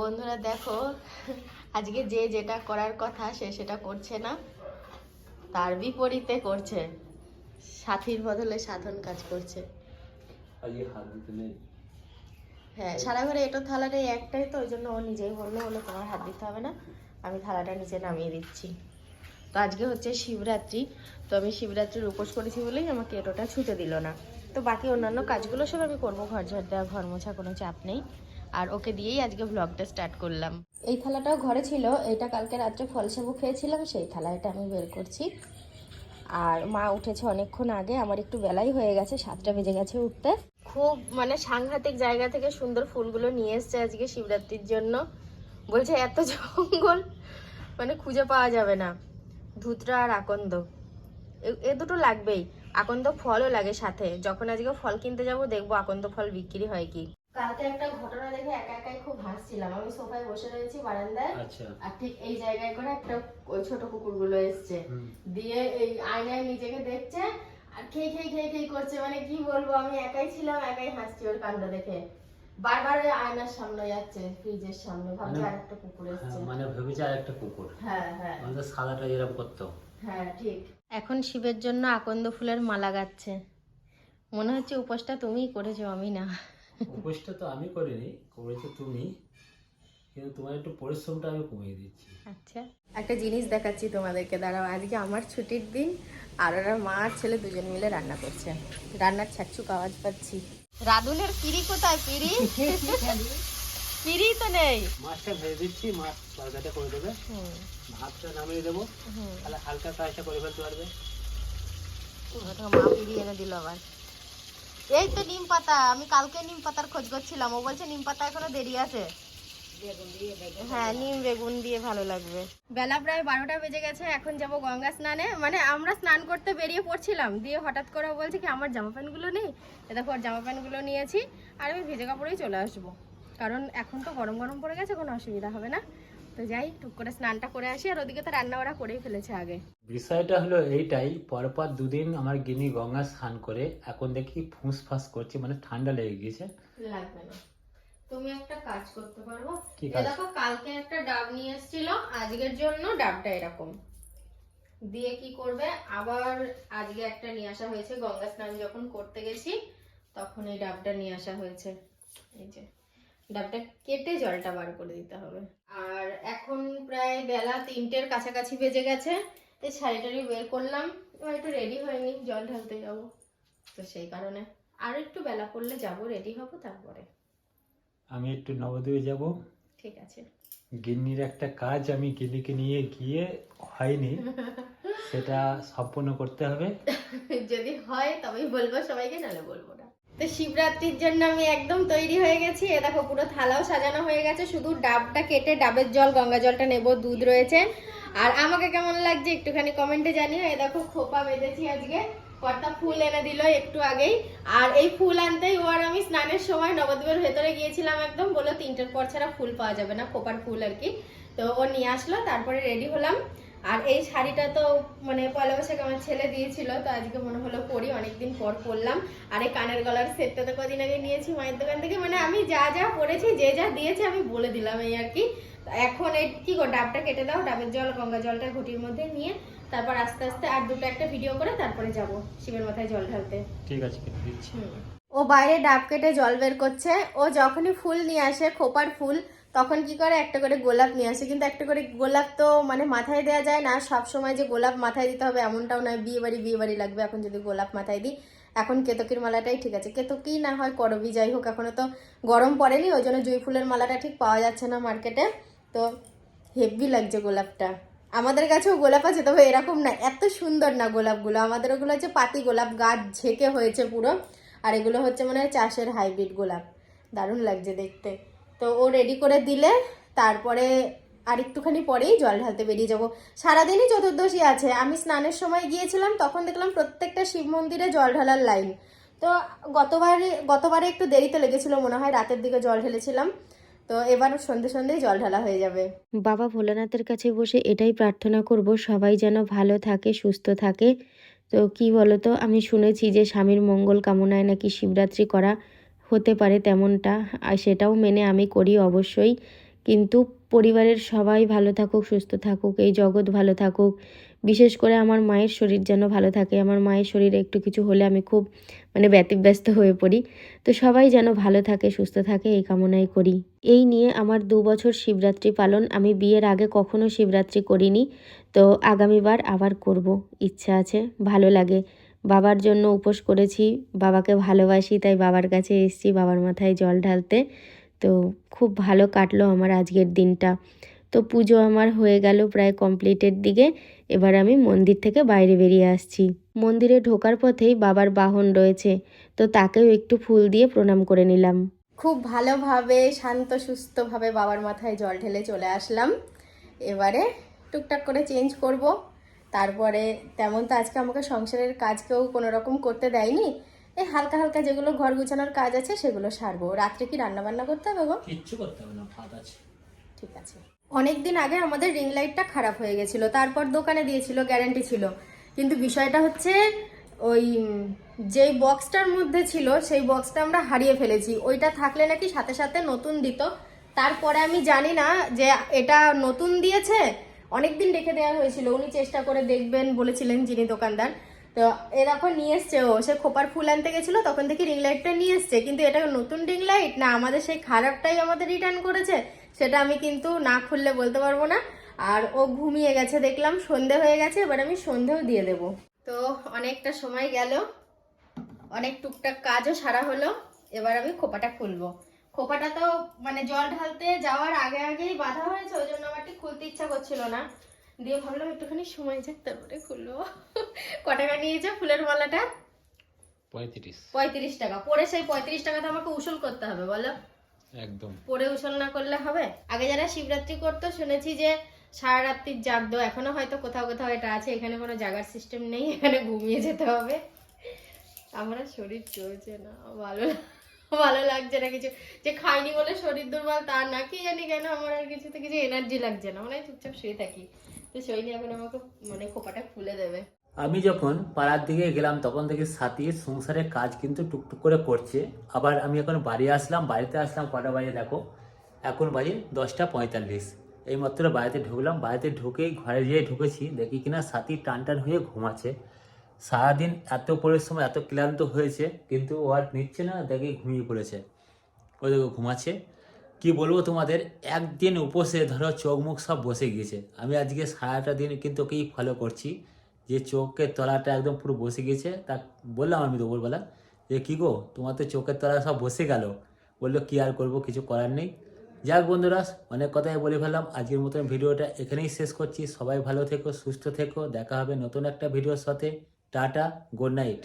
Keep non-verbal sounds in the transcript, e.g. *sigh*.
বন্ধুরা দেখো আজকে যে যেটা করার কথা সে সেটা করছে না তার বিপরীতে করছে। সাথীর বদলে সাধন কাজ করছে। নেই। হ্যাঁ সারা ঘরে এটা থালাটা একটাই তো ওই জন্য ও নিজেই বলল বলে তোমার হাত দিতে হবে না আমি থালাটা নিচে নামিয়ে দিচ্ছি। তো আজকে হচ্ছে শিবরাত্রি তো আমি শিবরাত্রির উপোস করেছি বলেই আমাকে এটোটা ছুতে দিল না। তো বাকি অন্যান্য কাজগুলো সব আমি করব ঘর ঝাড় দেওয়া ঘর মোছা কোনো চাপ নেই। আর ওকে দিয়েই আজকে ব্লগটা স্টার্ট করলাম। এই থালাটাও ঘরে ছিল এটা কালকে রাত্রে ফল ফলসাবু খেয়েছিলাম সেই থালা এটা আমি বের করছি। আর মা উঠেছে অনেকক্ষণ আগে আমার একটু বেলাই হয়ে গেছে সাতটা বেজে গেছে উঠতে। খুব মানে সাংঘাতিক জায়গা থেকে সুন্দর ফুলগুলো নিয়ে এসছে আজকে শিবরাত্রির জন্য। বলছে এত জঙ্গল মানে খুঁজে পাওয়া যাবে না। ধুতরা আর আকন্দ। এ দুটো লাগবেই। আকন্দ ফলও লাগে সাথে। যখন আজকে ফল কিনতে যাব দেখব আকন্দ ফল বিক্রি হয় কি। কালকে একটা ঘটনা দেখে একা একাই খুব হাসছিলাম। আমি সোফায় বসে রয়েছি বারান্দায়। আচ্ছা। আর ঠিক এই জায়গায় করে একটা ওই ছোট কুকুরগুলো এসছে। দিয়ে এই আয়নায় নিজেকে দেখছে আর খেয়ে খেয়ে খেয়ে খেয়ে করছে। মানে কি বলব আমি একাই ছিলাম একাই হাসছি ওর কাণ্ড দেখে। বারবার ওই আয়নার সামনে যাচ্ছে ফ্রিজের সামনে। ভাবছে মানে- আর একটা কুকুর এসছে। হ্যাঁ, মানে ভেবেছে আর একটা কুকুর। হ্যাঁ হ্যাঁ। আমাদের সাদাটা যেরকম করতো। হ্যাঁ ঠিক। এখন শিবের জন্য আকন্দ ফুলের মালা গাচ্ছে। মনে হচ্ছে উপোসটা তুমিই করেছ আমি না। উপোসটা তো আমি করিনি করেছ তুমি কিন্তু তোমার একটু পরিশ্রমটা আমি কমিয়ে দিচ্ছি। আচ্ছা। একটা জিনিস দেখাচ্ছি তোমাদেরকে দাঁড়াও আজকে আমার ছুটির দিন আর ওরা মা আর ছেলে দুজন মিলে রান্না করছে। রান্নার ছাকছুক আওয়াজ পাচ্ছি। রাধুনের পিড়ি কোথায় পিড়ি? পিড়ি তো নেই। মাছটা ভেজে দিচ্ছি মাছ তরকারিটা করে দেবে। হুম, ভাতটা নামিয়ে দেবো। হুম। তাহলে হালকা কাজটা করে ফেলতে পারবে। ওটা মা পিড়ি এনে দিল আবার। এই তো নিম পাতা, আমি কালকে নিম পাতার খোঁজ করছিলাম, ও বলছে নিম পাতা এখনও দেরি আছে। হ্যাঁ নিম, বেগুন দিয়ে ভালো লাগবে। বেলা প্রায় বারোটা বেজে গেছে, এখন যাব গঙ্গা স্নানে। মানে আমরা স্নান করতে বেরিয়ে পড়ছিলাম, দিয়ে হঠাৎ করে বলছে কি, আমার জামা প্যান্টগুলো নেই? দেখো জামা প্যান্টগুলো নিয়েছি, আর আমি ভিজে কাপড়েই চলে আসব। কারণ এখন তো গরম গরম পড়ে গেছে, কোনো অসুবিধা হবে না। তো যাই টুক করে স্নানটা করে আসি আর ওদিকে তো রান্না ওরা করেই ফেলেছে আগে। বিষয়টা হলো এইটাই পরপর দুদিন আমার গিনি গঙ্গা স্নান করে এখন দেখি ফুঁস ফাঁস করছে মানে ঠান্ডা লেগে গিয়েছে। লাগবে না। তুমি একটা কাজ করতে পারব দেখো কালকে একটা ডাব নিয়ে এসেছিল আজকের জন্য ডাবটা এরকম। দিয়ে কি করবে? আবার আজকে একটা নিয়ে আসা হয়েছে গঙ্গা স্নান যখন করতে গেছি তখন এই ডাবটা নিয়ে আসা হয়েছে। এই যে। ডাবটা কেটে জলটা বার করে দিতে হবে। আর এখন প্রায় বেলা তিনটের কাছাকাছি বেজে গেছে এই শাড়িটারি বের করলাম এবার একটু রেডি হয়নি জল ঢালতে যাব। তো সেই কারণে আর একটু বেলা পড়লে যাব রেডি হব তারপরে। আমি একটু নবদ্বীপে যাব। ঠিক আছে। গিন্নির একটা কাজ আমি গিন্নিকে নিয়ে গিয়ে হয়নি *laughs* সেটা সম্পূর্ণ করতে হবে। যদি হয় তবেই বলব সবাইকে নাহলে বলব তো শিবরাত্রির জন্য আমি একদম তৈরি হয়ে গেছি। এ দেখো পুরো থালাও সাজানো হয়ে গেছে, শুধু ডাবটা কেটে ডাবের জল, গঙ্গা জলটা নেব, দুধ রয়েছে। আর আমাকে কেমন লাগছে একটুখানি কমেন্টে জানিও। এ দেখো খোপা বেঁধেছি আজকে, কর্তা ফুল এনে দিল একটু আগেই। আর এই ফুল আনতেই ও আর আমি স্নানের সময় নবদ্বীপের ভেতরে গিয়েছিলাম একদম, বলল তিনটের পর ছাড়া ফুল পাওয়া যাবে না, খোপার ফুল আর কি। তো ও নিয়ে আসলো, তারপরে রেডি হলাম। আর এই শাড়িটা তো মানে পয়লা বৈশাখ আমার ছেলে দিয়েছিল তো আজকে মনে হলো পরি অনেকদিন পর পরলাম। আর এই কানের গলার সেটটা তো কদিন আগে নিয়েছি মায়ের দোকান থেকে মানে আমি যা যা পরেছি যে যা দিয়েছে আমি বলে দিলাম এই আর কি। এখন এই কি গো ডাবটা কেটে দাও ডাবের জল গঙ্গা জলটা ঘটির মধ্যে নিয়ে তারপর আস্তে আস্তে আর দুটো একটা ভিডিও করে তারপরে যাব শিবের মাথায় জল ঢালতে। ঠিক আছে ও বাইরে ডাব কেটে জল বের করছে ও যখনই ফুল নিয়ে আসে খোপার ফুল তখন কি করে? একটা করে গোলাপ নিয়ে আসে। কিন্তু একটা করে গোলাপ তো মানে মাথায় দেওয়া যায় না। সব সময় যে গোলাপ মাথায় দিতে হবে এমনটাও নয়। বিয়ে বাড়ি বিয়ে বাড়ি লাগবে। এখন যদি গোলাপ মাথায় দিই, এখন কেতকির মালাটাই ঠিক আছে। কেতকি না হয় করবি, যাই হোক, এখনও তো গরম পড়েনি। ওই জন্য জুঁই ফুলের মালাটা ঠিক পাওয়া যাচ্ছে না মার্কেটে। তো হেভি লাগছে গোলাপটা। আমাদের কাছেও গোলাপ আছে, তবে এরকম না, এত সুন্দর না গোলাপগুলো। আমাদের ওগুলো হচ্ছে পাতি গোলাপ, গাছ ঝেঁকে হয়েছে পুরো। আর এগুলো হচ্ছে মনে চাষের হাইব্রিড গোলাপ। দারুণ লাগছে দেখতে। তো ও রেডি করে দিলে, তারপরে আর একটুখানি পরেই জল ঢালতে বেরিয়ে যাব। সারাদিনই চতুর্দশী আছে, আমি স্নানের সময় গিয়েছিলাম, তখন দেখলাম প্রত্যেকটা শিব মন্দিরে জল ঢালার লাইন। তো গতবারে গতবারে একটু দেরিতে লেগেছিল মনে হয়, রাতের দিকে জল ঢেলেছিলাম। তো এবার সন্ধে সন্ধেই জল ঢালা হয়ে যাবে। বাবা ভোলানাথের কাছে বসে এটাই প্রার্থনা করব, সবাই যেন ভালো থাকে, সুস্থ থাকে। তো কি বলতো, আমি শুনেছি যে স্বামীর মঙ্গল কামনায় নাকি শিবরাত্রি করা হতে পারে তেমনটা, আর সেটাও মেনে আমি করি অবশ্যই। কিন্তু পরিবারের সবাই ভালো থাকুক, সুস্থ থাকুক, এই জগৎ ভালো থাকুক। বিশেষ করে আমার মায়ের শরীর যেন ভালো থাকে। আমার মায়ের শরীরে একটু কিছু হলে আমি খুব মানে ব্যতিব্যস্ত হয়ে পড়ি। তো সবাই যেন ভালো থাকে, সুস্থ থাকে, এই কামনাই করি। এই নিয়ে আমার দু বছর শিবরাত্রি পালন আমি বিয়ের আগে কখনো শিবরাত্রি করিনি। তো আগামীবার আবার করব, ইচ্ছা আছে, ভালো লাগে। বাবার জন্য উপোস করেছি, বাবাকে ভালোবাসি, তাই বাবার কাছে এসেছি, বাবার মাথায় জল ঢালতে। তো খুব ভালো কাটলো আমার আজকের দিনটা। তো পুজো আমার হয়ে গেল প্রায় কমপ্লিটের দিকে, এবার আমি মন্দির থেকে বাইরে বেরিয়ে আসছি। মন্দিরে ঢোকার পথেই বাবার বাহন রয়েছে, তো তাকেও একটু ফুল দিয়ে প্রণাম করে নিলাম। খুব ভালোভাবে, শান্ত, সুস্থভাবে বাবার মাথায় জল ঢেলে চলে আসলাম। এবারে টুকটাক করে চেঞ্জ করব। তারপরে তেমন তো আজকে আমাকে সংসারের কাজ কেউ কোনো রকম করতে দেয়নি। এই হালকা হালকা যেগুলো ঘর গুছানোর কাজ আছে সেগুলো সারবো। রাত্রে কি রান্না বান্না করতে হবে গো? কিচ্ছু করতে হবে না ভাত আছে। ঠিক আছে। অনেক দিন আগে আমাদের রিং লাইটটা খারাপ হয়ে গেছিল তারপর দোকানে দিয়েছিল গ্যারান্টি ছিল। কিন্তু বিষয়টা হচ্ছে ওই যেই বক্সটার মধ্যে ছিল সেই বক্সটা আমরা হারিয়ে ফেলেছি। ওইটা থাকলে নাকি সাথে সাথে নতুন দিত। তারপরে আমি জানি না যে এটা নতুন দিয়েছে অনেক দিন রেখে দেওয়া হয়েছিল। উনি চেষ্টা করে দেখবেন বলেছিলেন যিনি দোকানদার। তো এরকম নিয়ে এসছে ও। সে খোপার ফুল আনতে গেছিল, তখন থেকে রিং লাইটটা নিয়ে এসছে। কিন্তু এটা নতুন রিং লাইট না, আমাদের সেই খারাপটাই আমাদের রিটার্ন করেছে। সেটা আমি কিন্তু না খুললে বলতে পারব না। আর ও ঘুমিয়ে গেছে, দেখলাম সন্ধে হয়ে গেছে, এবার আমি সন্ধেও দিয়ে দেব। তো অনেকটা সময় গেল, অনেক টুকটাক কাজও সারা হলো। এবার আমি খোপাটা খুলবো। খোপাটা তো মানে জল ঢালতে যাওয়ার আগে আগেই বাধা হয়েছে ওই জন্য আমার ঠিক খুলতে ইচ্ছা করছিল না। দিয়ে ভাবলাম একটুখানি সময় যাক তারপরে খুলবো। ক টাকা নিয়েছে ফুলের মালাটা? পঁয়ত্রিশ। পঁয়ত্রিশ টাকা। পরে সেই পঁয়ত্রিশ আমাকে উসুল করতে হবে বলো? একদম। পরে উসল না করলে হবে? আগে যারা শিবরাত্রি করতো শুনেছি যে সারা রাত্রির জাগতো এখনও হয়তো কোথাও কোথাও এটা আছে এখানে কোনো জাগার সিস্টেম নেই এখানে ঘুমিয়ে যেতে হবে। আমার শরীর চলছে না ভালো ভালো লাগছে না কিছু। যে খাইনি বলে শরীর দুর্বল, তা না, কি জানি কেন আমার আর কিছুতে কিছু এনার্জি লাগছে না। মানে চুপচাপ শুয়ে থাকি। তো শৈলী এখন আমাকে মানে খোপাটা খুলে দেবে। আমি যখন পাড়ার দিকে গেলাম, তখন থেকে সাথী সংসারের কাজ কিন্তু টুকটুক করে করছে। আবার আমি এখন বাড়ি আসলাম, বাড়িতে আসলাম, কটা বাজে দেখো? এখন বাজে দশটা পঁয়তাল্লিশ। এইমাত্র বাড়িতে ঢুকলাম, বাড়িতে ঢুকেই ঘরে যেয়ে ঢুকেছি, দেখি কিনা সাথী টান টান হয়ে ঘুমাচ্ছে। সারাদিন এত পরিশ্রম এত ক্লান্ত হয়েছে, কিন্তু ও আর নিচ্ছে না, দেখে ঘুমিয়ে পড়েছে। ও দেখো ঘুমাচ্ছে। কি বলব তোমাদের? একদিন উপসে, ধরো চোখ মুখ সব বসে গিয়েছে। আমি আজকে সারাটা দিন কিন্তু ওকেই ফলো করছি, যে চোখের তলাটা একদম পুরো বসে গিয়েছে। তা বললাম আমি দুপুরবেলা, যে কী গো, তোমার তো চোখের তলা সব বসে গেল। বলল, কি আর করব? কিছু করার নেই। যাক বন্ধুরা, অনেক কথাই বলে ফেললাম। আজকের মতন ভিডিওটা এখানেই শেষ করছি। সবাই ভালো থেকো, সুস্থ থেকো। দেখা হবে নতুন একটা ভিডিওর সাথে। Tata good night.